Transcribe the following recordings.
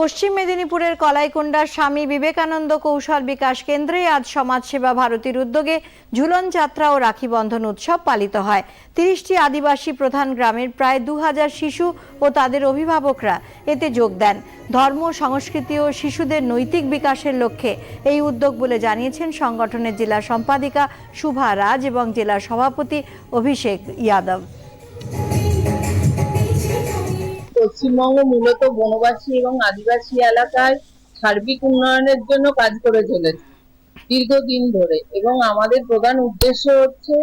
পশ্চিম মেদিনীপুরের কলাইকুণ্ডার স্বামী বিবেকানন্দ কৌশল বিকাশ কেন্দ্রে আজ সমাজসেবা ভারতীর উদ্যোগে ঝুলন যাত্রা ও রাখি বন্ধন উৎসব পালিত হয়। তিরিশটি আদিবাসী প্রধান গ্রামের প্রায় দু হাজার শিশু ও তাদের অভিভাবকরা এতে যোগ দেন। ধর্ম, সংস্কৃতি ও শিশুদের নৈতিক বিকাশের লক্ষ্যে এই উদ্যোগ বলে জানিয়েছেন সংগঠনের জেলা সম্পাদিকা শুভা রাজ এবং জেলা সভাপতি অভিষেক যাদব পশ্চিমবঙ্গ মূলত বনবাসী এবং আদিবাসী এলাকায় সার্বিক উন্নয়নের জন্য কাজ করে চলেছে, দীর্ঘদিন ধরে। এবং আমাদের প্রধান উদ্দেশ্য হচ্ছে,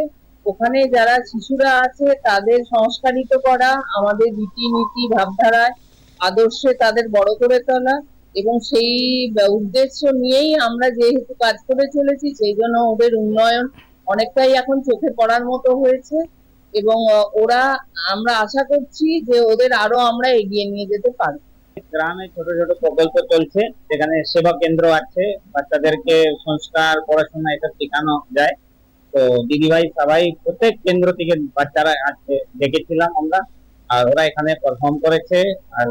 ওখানে যারা শিশুরা আছে, তাদের সংস্কারিত করা, আমাদের রীতিনীতি, ভাবধারায় আদর্শে তাদের বড় করে তোলা। এবং সেই উদ্দেশ্য নিয়েই আমরা যেহেতু কাজ করে চলেছি, সেই জন্য ওদের উন্নয়ন অনেকটাই এখন চোখে পড়ার মতো হয়েছে। এবং ওরা, আমরা আশা করছি যে ওদের আরও আমরা এগিয়ে নিয়ে যেতে পারব গ্রামে ছোট ছোট প্রকল্প চলছে, যেখানে সেবা কেন্দ্র আছে, বাচ্চাদেরকে সংস্কার, পড়াশোনা এসব শেখানো যায়। তো দিদিভাই, সবাই প্রত্যেক কেন্দ্র থেকে বাচ্চারা আছে দেখেছিলাম আমরা, আর ওরা এখানে পারফর্ম করেছে, আর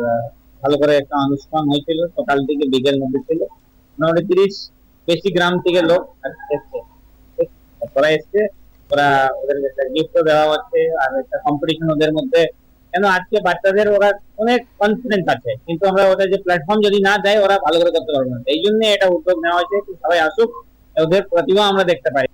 ভালো করে একটা অনুষ্ঠান হয়েছিল, সকাল থেকে বিকেল মধ্যে ছিল। মোটামুটি তিরিশ বেশি গ্রাম থেকে লোক এসছে ওরা এসছে ওরা ওদের একটা গিফটও দেওয়া হচ্ছে, আর একটা কম্পিটিশন ওদের মধ্যে। কেন আজকে বাচ্চাদের ওরা অনেক কনফিডেন্স আছে, কিন্তু আমরা ওদের যে প্ল্যাটফর্ম যদি না দেয়, ওরা ভালো করে করতে পারবে না। এই জন্য এটা উদ্যোগ নেওয়া হয়েছে সবাই আসুক, ওদের প্রতিভা আমরা দেখতে পাই।